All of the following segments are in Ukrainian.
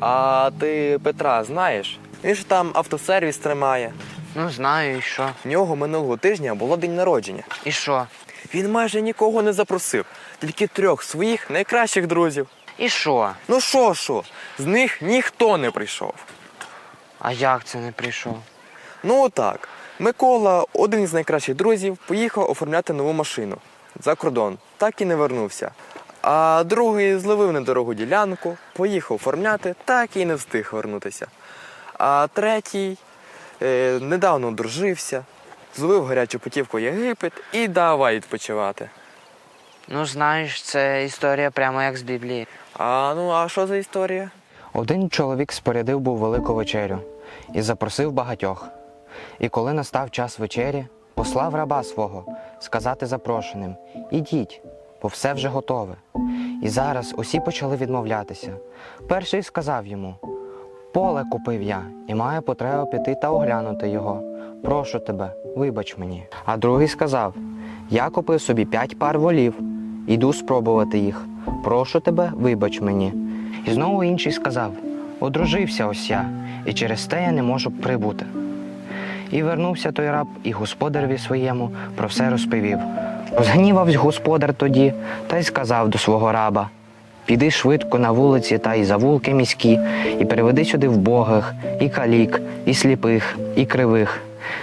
А ти Петра знаєш? Він ж там автосервіс тримає. Ну, знаю, і що? В нього минулого тижня було день народження. І що? Він майже нікого не запросив, тільки трьох своїх найкращих друзів. І що? Ну що, що, з них ніхто не прийшов. А як це не прийшов? Ну так, Микола, один із найкращих друзів, поїхав оформляти нову машину за кордон, так і не вернувся. А другий зловив недорогу ділянку, поїхав оформляти, так і не встиг вернутися. А третій е, недавно одружився, зловив гарячу путівку Єгипет і давай відпочивати. Ну, знаєш, це історія прямо як з Біблії. А ну а що за історія? Один чоловік спорядив був велику вечерю і запросив багатьох. І коли настав час вечері, послав раба свого сказати запрошеним: Ідіть, бо все вже готове. І зараз усі почали відмовлятися. Перший сказав йому: Поле купив я і маю потребу піти та оглянути його. Прошу тебе, вибач мені. А другий сказав: Я купив собі п'ять пар волів, іду спробувати їх. Прошу тебе, вибач мені. І знову інший сказав: Одружився ось я, і через те я не можу прибути. І вернувся той раб, і господареві своєму про все розповів. Розгнівався господар тоді та й сказав до свого раба: Піди швидко на вулиці та й завулки міські, і приведи сюди вбогих, і калік, і сліпих, і кривих.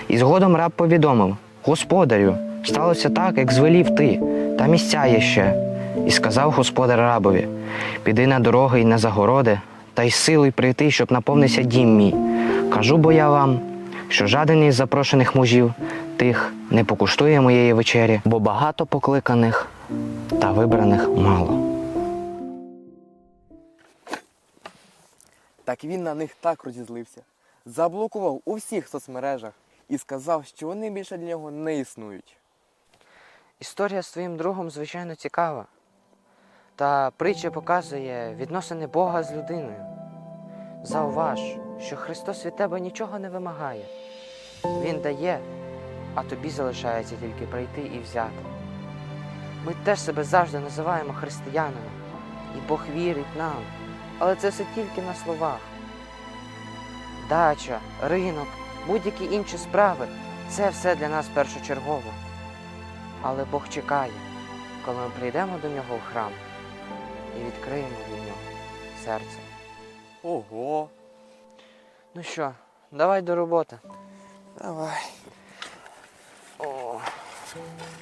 І згодом раб повідомив: Господарю, сталося так, як звелів ти, та місця є ще. І сказав господар рабові: Піди на дороги й на загороди, та й силою прийти, щоб наповнився дім мій. Кажу бо я вам, що жаден із запрошених мужів тих не покуштує моєї вечері, бо багато покликаних та вибраних мало. Так він на них так розізлився, заблокував у всіх соцмережах і сказав, що вони більше для нього не існують. Історія з твоїм другом, звичайно, цікава. Та притча показує відносини Бога з людиною. Зауваж, що Христос від тебе нічого не вимагає. Він дає, а тобі залишається тільки прийти і взяти. Ми теж себе завжди називаємо християнами, і Бог вірить нам, але це все тільки на словах. Дача, ринок, будь-які інші справи це все для нас першочергово. Але Бог чекає, коли ми прийдемо до нього в храм і відкриємо для нього серце. Ого, Ну що, давай до роботи. давай. Thank you.